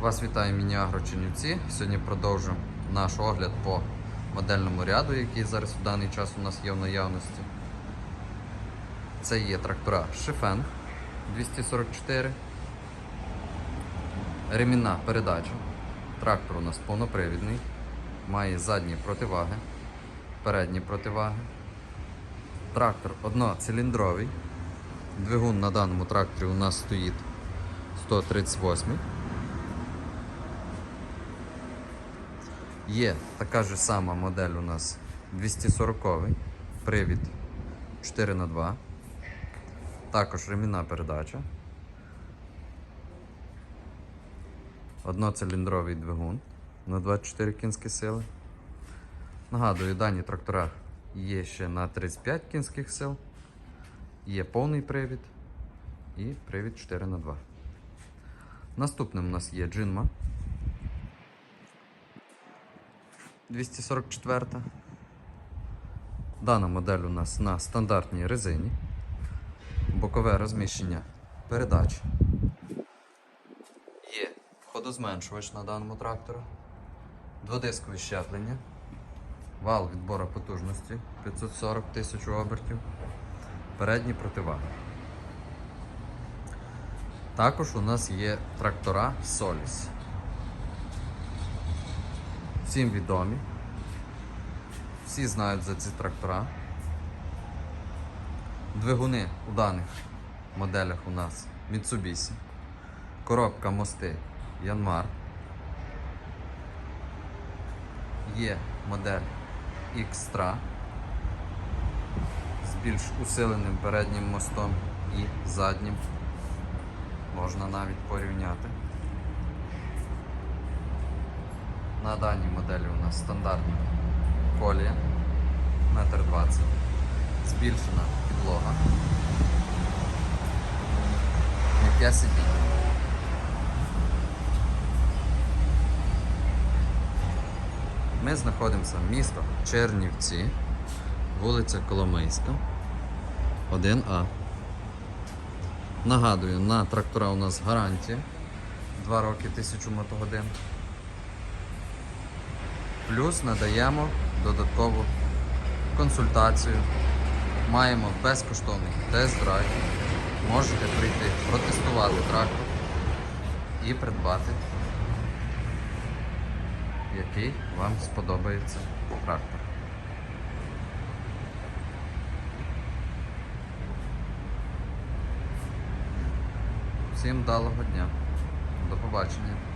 Вас вітає Міні-Агро Чернівці. Сьогодні продовжуємо наш огляд по модельному ряду, який зараз у даний час у нас є в наявності. Це є трактора Шифен 244. Ремінна передача. Трактор у нас повнопривідний. Має задні противаги, передні противаги. Трактор одноциліндровий. Двигун на даному тракторі у нас стоїть 138. Є така ж сама модель у нас 240 привід 4х2. Також ремінна передача. Одноциліндровий двигун на 24 кінські сили. Нагадую, дані трактора є ще на 35 кінських сил. Є повний привід і привід 4х2. Наступним у нас є джинма 244. Дана модель у нас на стандартній резині. Бокове розміщення передач. Є ходозменшувач на даному тракторі. Дводискове щеплення. Вал відбору потужності 540 тисяч обертів. Передні противаги. Також у нас є трактора Solis. Всім відомі. Всі знають за ці трактора. Двигуни у даних моделях у нас Mitsubishi. Коробка мости Yanmar. Є модель Xtra з більш усиленим переднім мостом і заднім. Можна навіть порівняти. На даній моделі у нас стандартна колія 1,20 м, збільшена підлога, м'яке сидіння. Ми знаходимося в місто Чернівці, вулиця Коломийська, 1А. Нагадую, на трактора у нас гарантія 2 роки 1000 мотогодин. Плюс надаємо додаткову консультацію. Маємо безкоштовний тест-драйв. Можете прийти протестувати трактор і придбати, який вам сподобається трактор. Всім вдалого дня. До побачення.